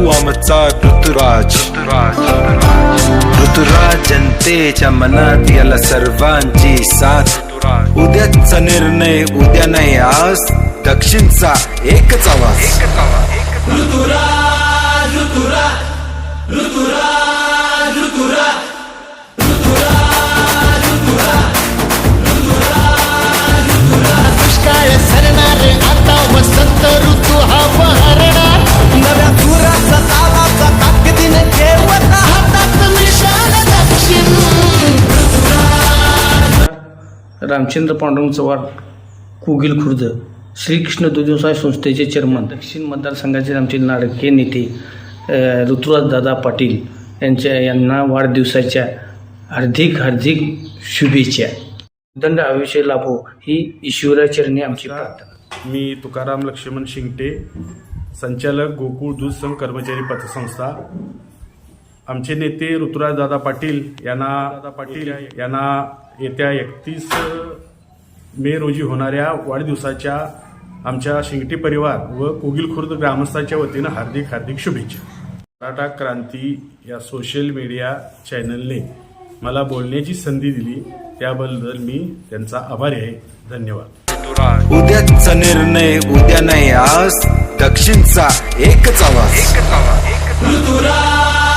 तू आमचा ऋतुराज ऋतुराज जनतेच्या मनात याला सर्वांची साथ. उद्याचा निर्णय उद्या नाही आज दक्षिणचा एकच आवाज. दुष्काळ रामचंद्र पांडुरंग चव्हाण कुगिल खुर्द श्रीकृष्ण दुधव्यवसाय संस्थेचे चेअरमन दक्षिण मतदारसंघाचे आमचे लाडके नेते अ, ऋतुराज दादा पाटील यांच्या यांना वाढदिवसाच्या हार्दिक हार्दिक शुभेच्छा. दंड आयुष्य लाभो ही ईश्वराचरणी आमची प्रार्थना. मी तुकाराम लक्ष्मण शिंगटे संचालक गोकुळ दूध संघ कर्मचारी पतसंस्था. आमचे नेते ऋतुराज दादा पाटील यांना दादा पाटील यांना येत्या एकतीस मे रोजी होणाऱ्या वाढदिवसाच्या आमच्या शिंगटी परिवार व कोगिल खुर्द ग्रामस्थांच्या वतीनं हार्दिक हार्दिक शुभेच्छा. मराठा क्रांती या सोशल मीडिया चॅनलने मला बोलण्याची संधी दिली त्याबद्दल मी त्यांचा आभारी आहे. धन्यवाद. उद्याचा निर्णय उद्या नाही आज दक्षिणचा एकच आवाज. ऋतुराज ऋतुराज!